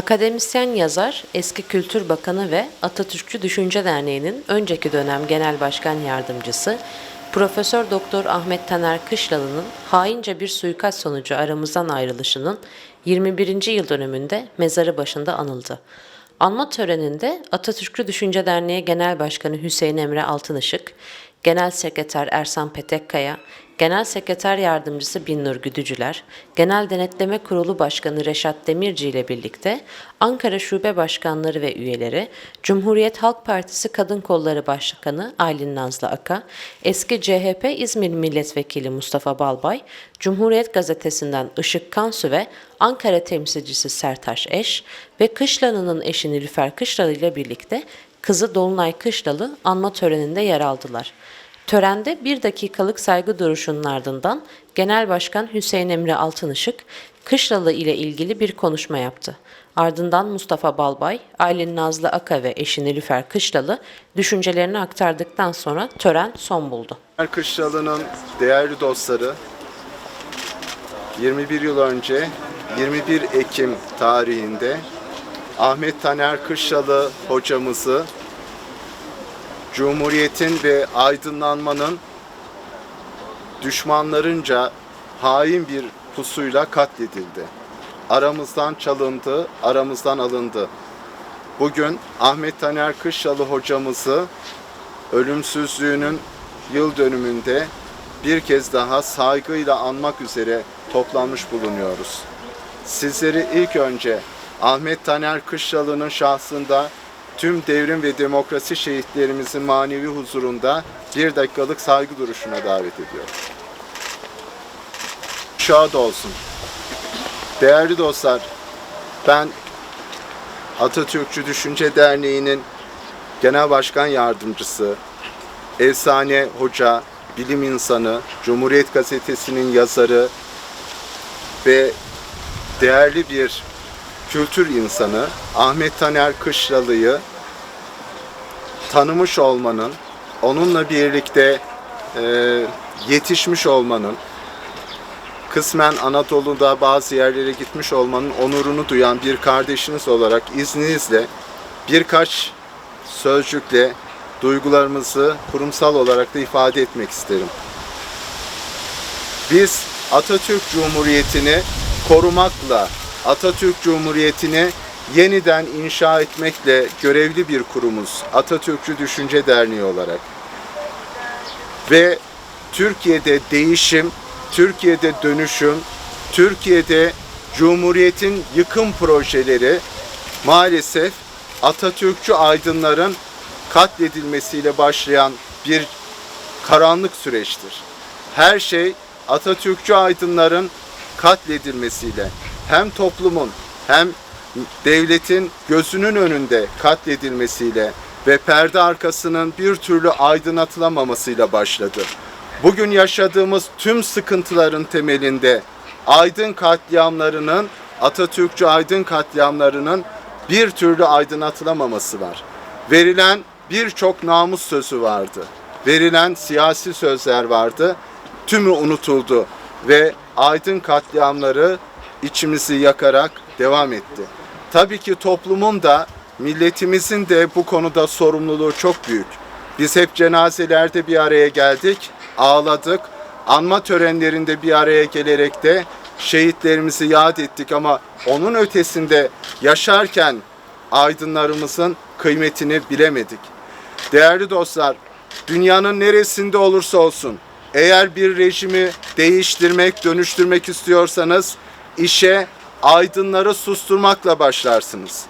Akademisyen yazar, eski Kültür Bakanı ve Atatürkçü Düşünce Derneği'nin önceki dönem Genel Başkan Yardımcısı Profesör Doktor Ahmet Taner Kışlalı'nın haince bir suikast sonucu aramızdan ayrılışının 21. yıl dönümünde mezarı başında anıldı. Anma töreninde Atatürkçü Düşünce Derneği Genel Başkanı Hüseyin Emre Altınışık, Genel Sekreter Ersan Petekkaya, Genel Sekreter Yardımcısı Binnur Güdücüler, Genel Denetleme Kurulu Başkanı Reşat Demirci ile birlikte Ankara Şube Başkanları ve üyeleri, Cumhuriyet Halk Partisi Kadın Kolları Başkanı Aylin Nazlı Aka, eski CHP İzmir Milletvekili Mustafa Balbay, Cumhuriyet Gazetesi'nden Işık Kansu ve Ankara temsilcisi Sertaş Eş ve Kışlalı'nın eşi Nilüfer Kışlalı ile birlikte kızı Dolunay Kışlalı anma töreninde yer aldılar. Törende bir dakikalık saygı duruşunun ardından Genel Başkan Hüseyin Emre Altınışık, Kışlalı ile ilgili bir konuşma yaptı. Ardından Mustafa Balbay, Aylin Nazlı Aka ve eşi Nilüfer Kışlalı düşüncelerini aktardıktan sonra tören son buldu. Kışlalı'nın değerli dostları 21 yıl önce 21 Ekim tarihinde Ahmet Taner Kışlalı hocamızı Cumhuriyetin ve aydınlanmanın düşmanlarınca hain bir pusuyla katledildi. Aramızdan çalındı, aramızdan alındı. Bugün Ahmet Taner Kışlalı hocamızı ölümsüzlüğünün yıl dönümünde bir kez daha saygıyla anmak üzere toplanmış bulunuyoruz. Sizleri ilk önce Ahmet Taner Kışlalı'nın şahsında tüm devrim ve demokrasi şehitlerimizin manevi huzurunda bir dakikalık saygı duruşuna davet ediyorum. Şad olsun. Değerli dostlar, ben Atatürkçü Düşünce Derneği'nin Genel Başkan Yardımcısı, efsane hoca, bilim insanı, Cumhuriyet Gazetesi'nin yazarı ve değerli bir kültür insanı Ahmet Taner Kışlalı'yı tanımış olmanın, onunla birlikte e, yetişmiş olmanın, kısmen Anadolu'da bazı yerlere gitmiş olmanın onurunu duyan bir kardeşiniz olarak izninizle birkaç sözcükle duygularımızı kurumsal olarak da ifade etmek isterim. Biz Atatürk Cumhuriyeti'ni korumakla, Atatürk Cumhuriyeti'ni yeniden inşa etmekle görevli bir kurumuz. Atatürkçü Düşünce Derneği olarak. Ve Türkiye'de değişim, Türkiye'de dönüşüm, Türkiye'de Cumhuriyet'in yıkım projeleri maalesef Atatürkçü aydınların katledilmesiyle başlayan bir karanlık süreçtir. Her şey Atatürkçü aydınların katledilmesiyle hem toplumun hem devletin gözünün önünde katledilmesiyle ve perde arkasının bir türlü aydınlatılamamasıyla başladı. Bugün yaşadığımız tüm sıkıntıların temelinde aydın katliamlarının, Atatürkçü aydın katliamlarının bir türlü aydınlatılamaması var. Verilen birçok namus sözü vardı. Verilen siyasi sözler vardı. Tümü unutuldu ve aydın katliamları içimizi yakarak devam etti. Tabii ki toplumun da milletimizin de bu konuda sorumluluğu çok büyük. Biz hep cenazelerde bir araya geldik, ağladık. Anma törenlerinde bir araya gelerek de şehitlerimizi yad ettik ama onun ötesinde yaşarken aydınlarımızın kıymetini bilemedik. Değerli dostlar, dünyanın neresinde olursa olsun eğer bir rejimi değiştirmek, dönüştürmek istiyorsanız işe aydınları susturmakla başlarsınız.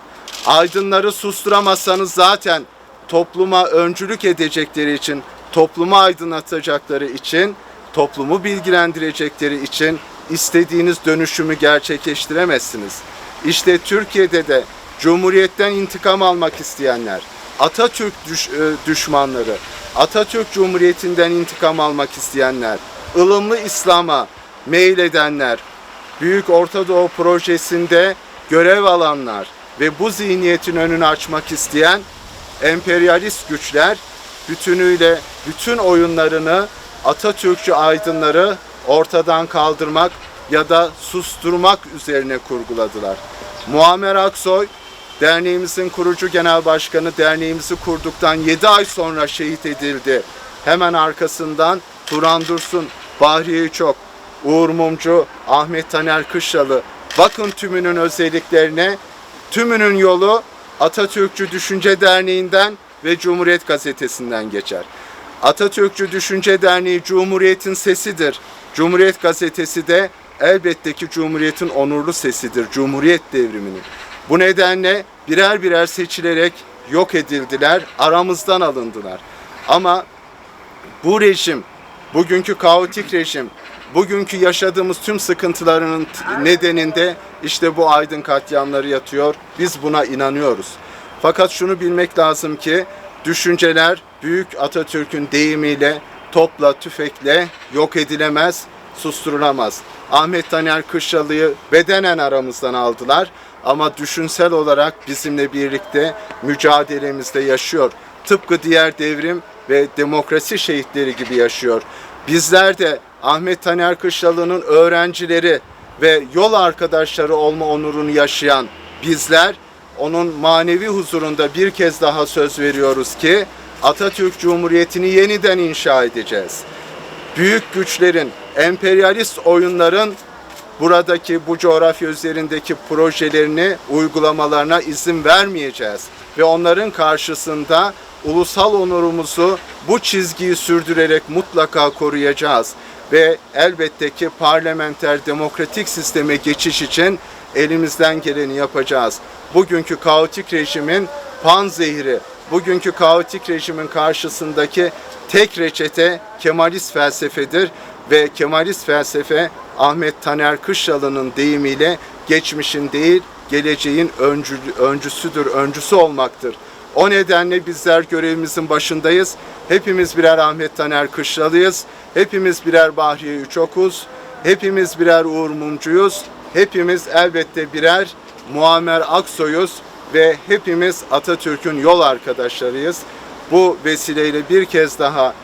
Aydınları susturamazsanız zaten topluma öncülük edecekleri için, toplumu aydınlatacakları için, toplumu bilgilendirecekleri için istediğiniz dönüşümü gerçekleştiremezsiniz. İşte Türkiye'de de Cumhuriyet'ten intikam almak isteyenler, Atatürk düş- e, düşmanları, Atatürk Cumhuriyeti'nden intikam almak isteyenler, ılımlı İslam'a meyledenler, Büyük Orta Doğu projesinde görev alanlar ve bu zihniyetin önünü açmak isteyen emperyalist güçler bütünüyle bütün oyunlarını Atatürkçü aydınları ortadan kaldırmak ya da susturmak üzerine kurguladılar. Muammer Aksoy derneğimizin kurucu genel başkanı derneğimizi kurduktan 7 ay sonra şehit edildi. Hemen arkasından Turan Dursun, Bahriye Çok, Uğur Mumcu, Ahmet Taner Kışlalı. Bakın tümünün özelliklerine. Tümünün yolu Atatürkçü Düşünce Derneği'nden ve Cumhuriyet Gazetesi'nden geçer. Atatürkçü Düşünce Derneği Cumhuriyet'in sesidir. Cumhuriyet Gazetesi de elbette ki Cumhuriyet'in onurlu sesidir. Cumhuriyet devriminin. Bu nedenle birer birer seçilerek yok edildiler, aramızdan alındılar. Ama bu rejim, bugünkü kaotik rejim, bugünkü yaşadığımız tüm sıkıntılarının t- nedeninde işte bu aydın katliamları yatıyor. Biz buna inanıyoruz. Fakat şunu bilmek lazım ki düşünceler büyük Atatürk'ün deyimiyle topla, tüfekle yok edilemez, susturulamaz. Ahmet Taner Kışlalı'yı bedenen aramızdan aldılar ama düşünsel olarak bizimle birlikte mücadelemizde yaşıyor. Tıpkı diğer devrim ve demokrasi şehitleri gibi yaşıyor. Bizler de Ahmet Taner Kışlalı'nın öğrencileri ve yol arkadaşları olma onurunu yaşayan bizler onun manevi huzurunda bir kez daha söz veriyoruz ki Atatürk Cumhuriyeti'ni yeniden inşa edeceğiz. Büyük güçlerin, emperyalist oyunların buradaki bu coğrafya üzerindeki projelerini uygulamalarına izin vermeyeceğiz ve onların karşısında ulusal onurumuzu bu çizgiyi sürdürerek mutlaka koruyacağız ve elbette ki parlamenter demokratik sisteme geçiş için elimizden geleni yapacağız. Bugünkü kaotik rejimin panzehiri, bugünkü kaotik rejimin karşısındaki tek reçete Kemalist felsefedir ve Kemalist felsefe Ahmet Taner Kışlalı'nın deyimiyle geçmişin değil geleceğin öncü, öncüsüdür, öncüsü olmaktır. O nedenle bizler görevimizin başındayız. Hepimiz birer Ahmet Taner Kışlalıyız. Hepimiz birer Bahriye Üçokuz. Hepimiz birer Uğur Mumcuyuz. Hepimiz elbette birer Muammer Aksoy'uz ve hepimiz Atatürk'ün yol arkadaşlarıyız. Bu vesileyle bir kez daha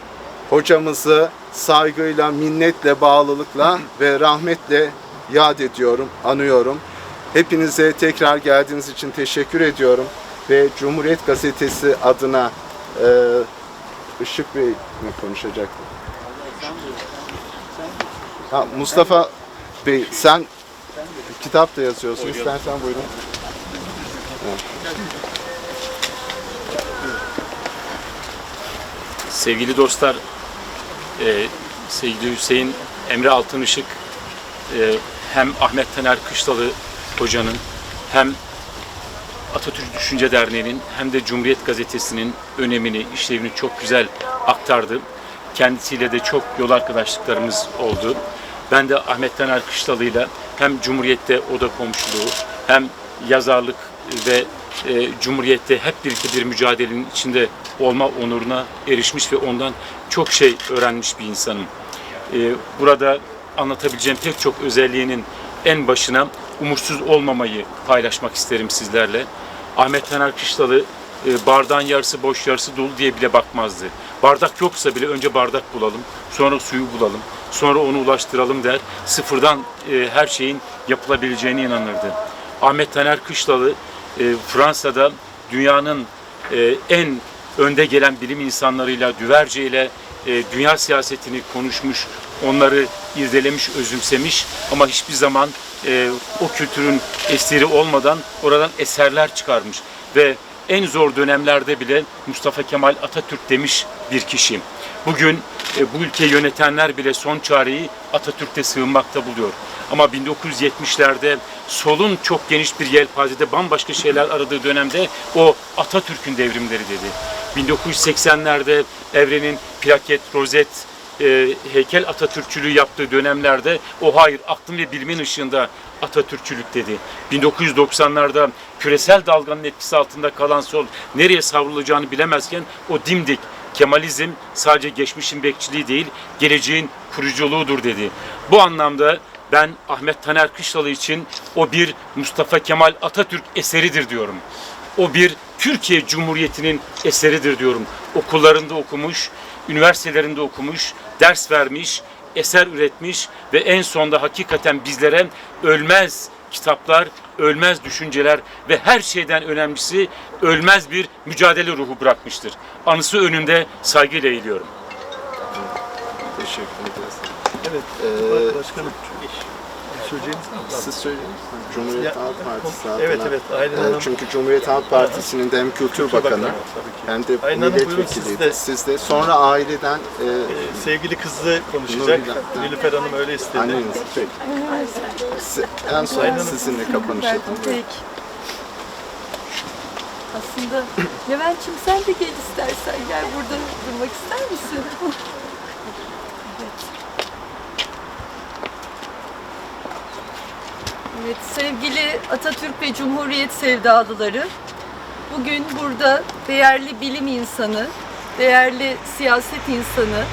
hocamızı saygıyla, minnetle, bağlılıkla ve rahmetle yad ediyorum, anıyorum. Hepinize tekrar geldiğiniz için teşekkür ediyorum ve Cumhuriyet Gazetesi adına e, Işık Bey mi konuşacak? Ha, Mustafa Bey sen kitap da yazıyorsun. İstersen buyurun. Sevgili dostlar, e, sevgili Hüseyin Emre Altınışık e, hem Ahmet Taner Kışlalı hocanın hem Atatürk Düşünce Derneği'nin hem de Cumhuriyet Gazetesi'nin önemini, işlevini çok güzel aktardı. Kendisiyle de çok yol arkadaşlıklarımız oldu. Ben de Ahmet Taner Kışlalı'yla hem Cumhuriyet'te oda komşuluğu hem yazarlık ve e, Cumhuriyet'te hep birlikte bir mücadelenin içinde olma onuruna erişmiş ve ondan çok şey öğrenmiş bir insanım. E, burada anlatabileceğim pek çok özelliğinin en başına umutsuz olmamayı paylaşmak isterim sizlerle. Ahmet Taner Kışlalı e, bardağın yarısı boş yarısı dolu diye bile bakmazdı. Bardak yoksa bile önce bardak bulalım, sonra suyu bulalım, sonra onu ulaştıralım der. Sıfırdan e, her şeyin yapılabileceğine inanırdı. Ahmet Taner Kışlalı e, Fransa'da dünyanın en önde gelen bilim insanlarıyla, Düverce ile dünya siyasetini konuşmuş, onları irdelemiş, özümsemiş ama hiçbir zaman e, o kültürün esiri olmadan oradan eserler çıkarmış ve en zor dönemlerde bile Mustafa Kemal Atatürk demiş bir kişi. Bugün e, bu ülkeyi yönetenler bile son çareyi Atatürk'te sığınmakta buluyor. Ama 1970'lerde solun çok geniş bir yelpazede bambaşka şeyler aradığı dönemde o Atatürk'ün devrimleri dedi. 1980'lerde Evren'in plaket, rozet, e, heykel Atatürkçülüğü yaptığı dönemlerde o hayır aklın ve bilimin ışığında Atatürkçülük dedi. 1990'larda küresel dalganın etkisi altında kalan sol nereye savrulacağını bilemezken o dimdik Kemalizm sadece geçmişin bekçiliği değil, geleceğin kuruculuğudur dedi. Bu anlamda ben Ahmet Taner Kışlalı için o bir Mustafa Kemal Atatürk eseridir diyorum. O bir Türkiye Cumhuriyeti'nin eseridir diyorum. Okullarında okumuş, üniversitelerinde okumuş, ders vermiş, eser üretmiş ve en sonda hakikaten bizlere ölmez kitaplar, ölmez düşünceler ve her şeyden önemlisi ölmez bir mücadele ruhu bırakmıştır. Anısı önünde saygıyla eğiliyorum. Teşekkür ederiz. Evet, Ee, başkanım. Söyleyeceğiniz mi? Siz söyleyin. Cumhuriyet Halk Partisi adına. Evet, evet, Aylin Ee, Hanım. Çünkü Cumhuriyet Halk Partisi'nin de hem Kültür, Bakanı, Bakanı, ki. hem de buyurun, milletvekiliydi. siz de. Siz de. Sonra aileden e, Ee, sevgili kızı konuşacak. Nilüfer Hanım öyle istedi. anneniz. Peki. En son Hanım. sizinle kapanış yapalım. Peki. Aslında Levent'ciğim sen de gel istersen gel burada durmak ister misin? Evet sevgili Atatürk ve Cumhuriyet sevdalıları bugün burada değerli bilim insanı, değerli siyaset insanı,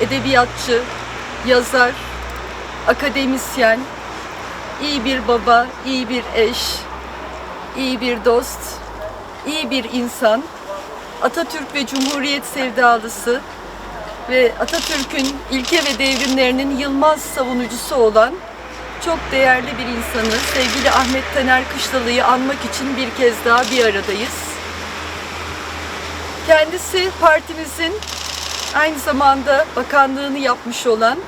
edebiyatçı, yazar, akademisyen, iyi bir baba, iyi bir eş, iyi bir dost, iyi bir insan, Atatürk ve Cumhuriyet sevdalısı ve Atatürk'ün ilke ve devrimlerinin yılmaz savunucusu olan çok değerli bir insanı, sevgili Ahmet Taner Kışlalı'yı anmak için bir kez daha bir aradayız. Kendisi partimizin aynı zamanda bakanlığını yapmış olan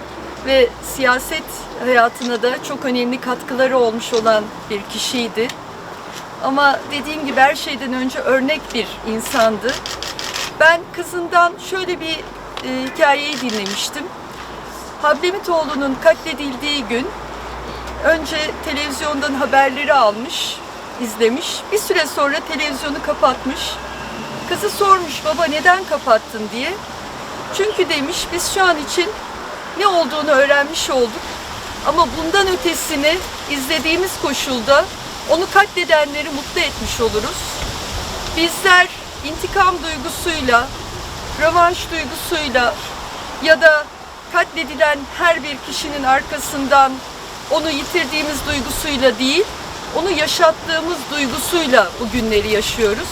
ve siyaset hayatına da çok önemli katkıları olmuş olan bir kişiydi. Ama dediğim gibi her şeyden önce örnek bir insandı. Ben kızından şöyle bir e, hikayeyi dinlemiştim. Hablemitoğlu'nun katledildiği gün önce televizyondan haberleri almış, izlemiş. Bir süre sonra televizyonu kapatmış. Kızı sormuş baba neden kapattın diye. Çünkü demiş biz şu an için ne olduğunu öğrenmiş olduk. Ama bundan ötesini izlediğimiz koşulda onu katledenleri mutlu etmiş oluruz. Bizler intikam duygusuyla, rövanş duygusuyla ya da katledilen her bir kişinin arkasından onu yitirdiğimiz duygusuyla değil, onu yaşattığımız duygusuyla bu günleri yaşıyoruz.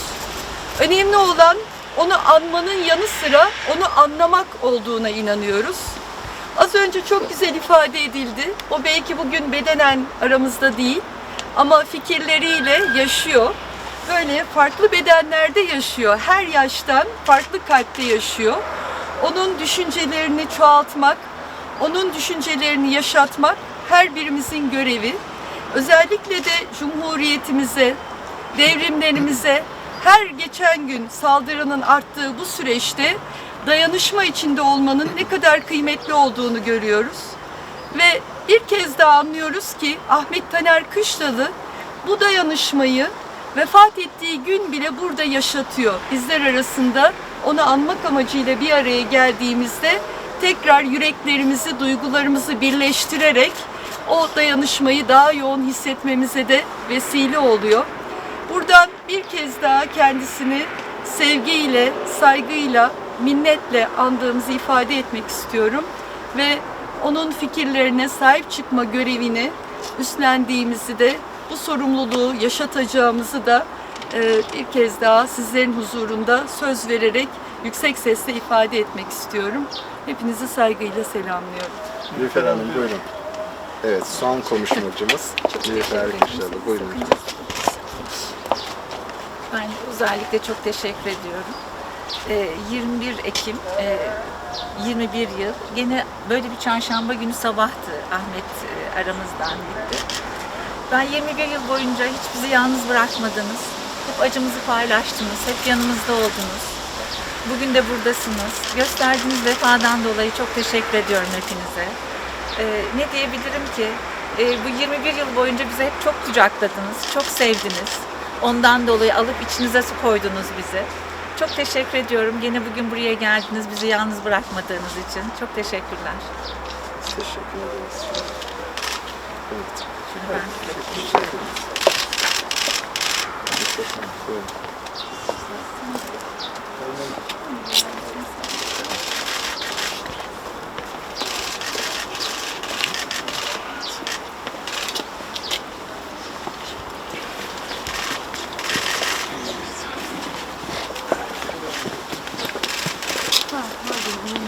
Önemli olan onu anmanın yanı sıra onu anlamak olduğuna inanıyoruz. Az önce çok güzel ifade edildi. O belki bugün bedenen aramızda değil ama fikirleriyle yaşıyor. Böyle farklı bedenlerde yaşıyor. Her yaştan farklı kalpte yaşıyor. Onun düşüncelerini çoğaltmak, onun düşüncelerini yaşatmak her birimizin görevi. Özellikle de Cumhuriyetimize, devrimlerimize her geçen gün saldırının arttığı bu süreçte dayanışma içinde olmanın ne kadar kıymetli olduğunu görüyoruz. Ve bir kez daha anlıyoruz ki Ahmet Taner Kışlalı bu dayanışmayı vefat ettiği gün bile burada yaşatıyor. Bizler arasında onu anmak amacıyla bir araya geldiğimizde tekrar yüreklerimizi, duygularımızı birleştirerek o dayanışmayı daha yoğun hissetmemize de vesile oluyor. Buradan bir kez daha kendisini sevgiyle, saygıyla, minnetle andığımızı ifade etmek istiyorum. Ve onun fikirlerine sahip çıkma görevini üstlendiğimizi de bu sorumluluğu yaşatacağımızı da e, bir kez daha sizlerin huzurunda söz vererek yüksek sesle ifade etmek istiyorum. Hepinizi saygıyla selamlıyorum. Nilüfer Hanım buyurun. Evet son konuşmacımız Nilüfer Kışlalı. Buyurun. Ben özellikle çok teşekkür ediyorum. Ee, 21 Ekim, e, 21 yıl. Gene böyle bir çarşamba günü sabahtı Ahmet e, aramızdan gitti. Ben 21 yıl boyunca hiç bizi yalnız bırakmadınız. Hep acımızı paylaştınız, hep yanımızda oldunuz. Bugün de buradasınız. Gösterdiğiniz vefadan dolayı çok teşekkür ediyorum hepinize. Ee, ne diyebilirim ki? Ee, bu 21 yıl boyunca bize hep çok kucakladınız, çok sevdiniz. Ondan dolayı alıp içinize su koydunuz bizi. Çok teşekkür ediyorum. Yine bugün buraya geldiniz, bizi yalnız bırakmadığınız için. Çok teşekkürler. Teşekkür ederiz. Evet. Ben Buyurun. 快快点